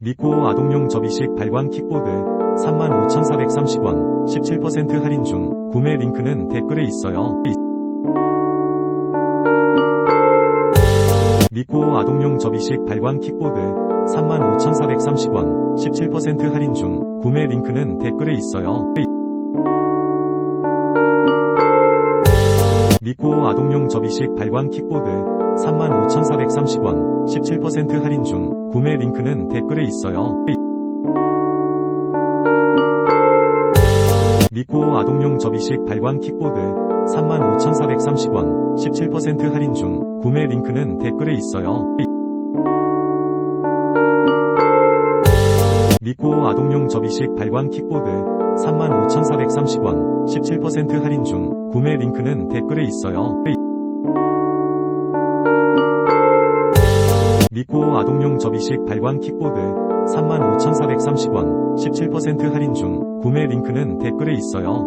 미코 아동용 접이식 발광 킥보드 35,430원 17% 할인 중 구매 링크는 댓글에 있어요. 미코 아동용 접이식 발광 킥보드 35,430원 17% 할인 중 구매 링크는 댓글에 있어요. 미코 아동용 접이식 발광 킥보드 35,430원 17% 할인 중 구매 링크는 댓글에 있어요. 미코 아동용 접이식 발광 킥보드 35,430원 17% 할인 중 구매 링크는 댓글에 있어요. 미코 아동용 접이식 발광 킥보드 35,430원 17% 할인 중 구매 링크는 댓글에 있어요. 미코 아동용 접이식 발광 킥보드 35,430원 17% 할인 중 구매 링크는 댓글에 있어요.